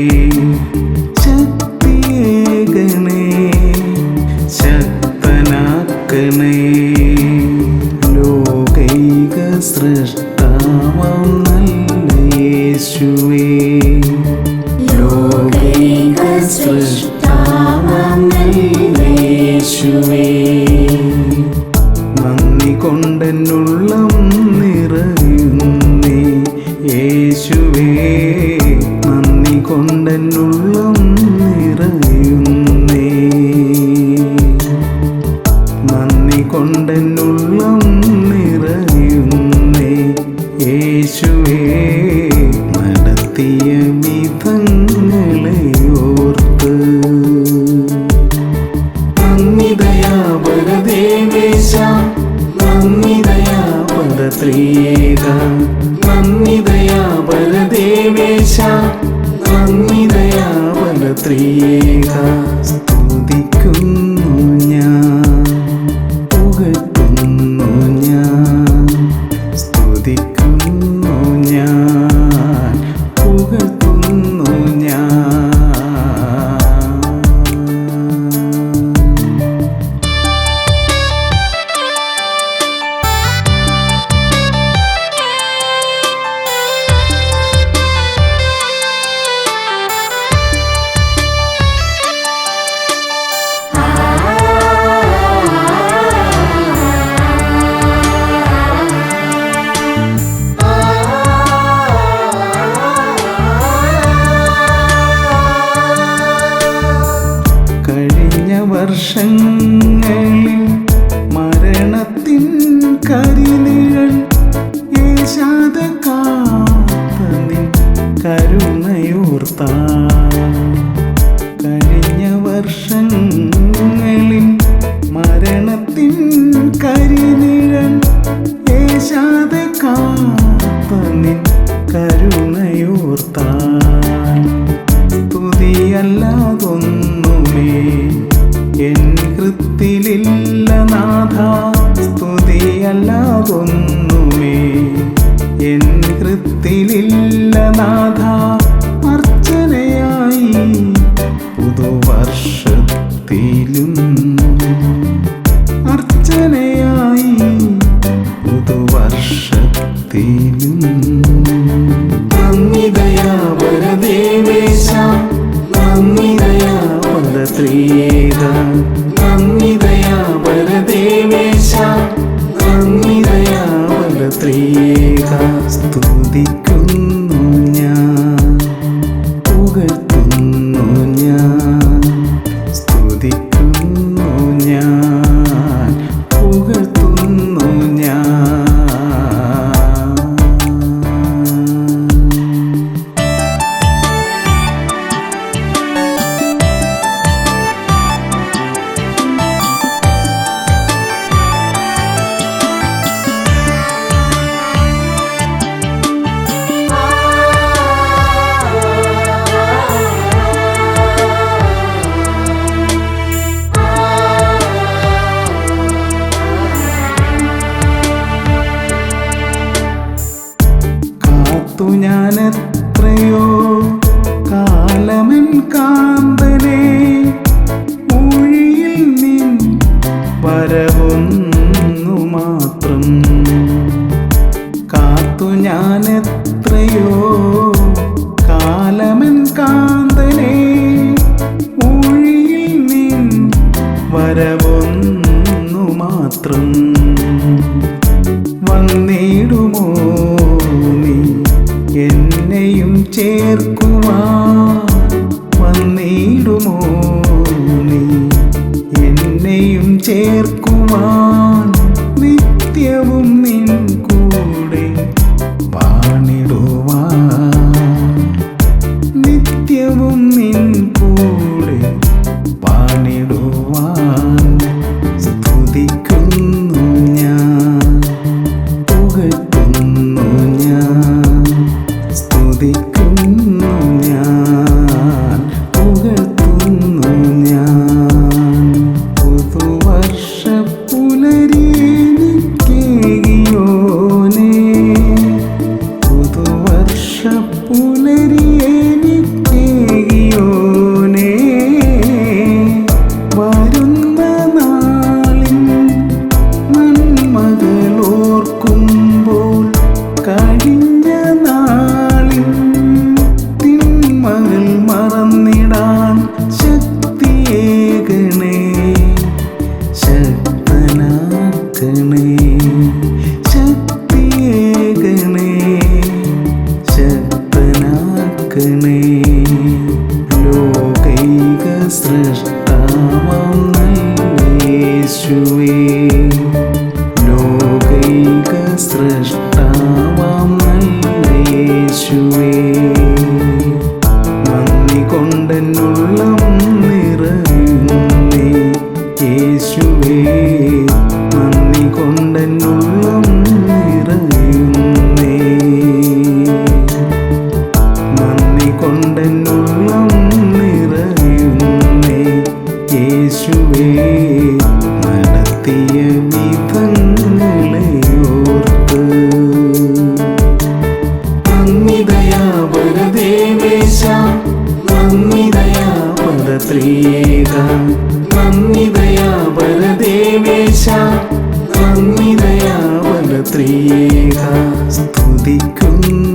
ശക്തനാക്കണേ ശക്തിയേകണേ ശക്തനാക്കണേ ലോകൈക സൃഷ്ടാവാം നല്ല യേശുവേ. ലോകൈക സൃഷ്ടാവാം യേശുവേ. നന്ദി കൊണ്ടെന്നുള്ളം നിറയുന്നേ യേശുവേ. കൊണ്ടെന്നുള്ളം നിറയുന്നേ. നന്ദി കൊണ്ടെന്നുള്ളം നിറയുന്നേ. യേശുവേ നടത്തിയ വിധങ്ങളെ ഓർത്ത്. നന്ദിതയാ പരദേവേശ നന്ദിതയാ പരത്രിയേക Patrika 什？പരദേവേശ നന്ദിതയാ പരത്രിയേക നന്ദിതയാ പരദേവേശ നന്ദിതയാ പരത്രിയേക സ്തുതിക്കുന്നു ഞാൻ. പുകഴ്ത്തുന്നു വരവൊന്നു മാത്രം. കാത്തു ഞാൻ എത്രയോ കാലമൻ കാന്തനെ ഊഴിയിൽ നിൻ വരവൊന്നു മാത്രം. പരത്രിയേക സ്തുതിക്കുന്നു.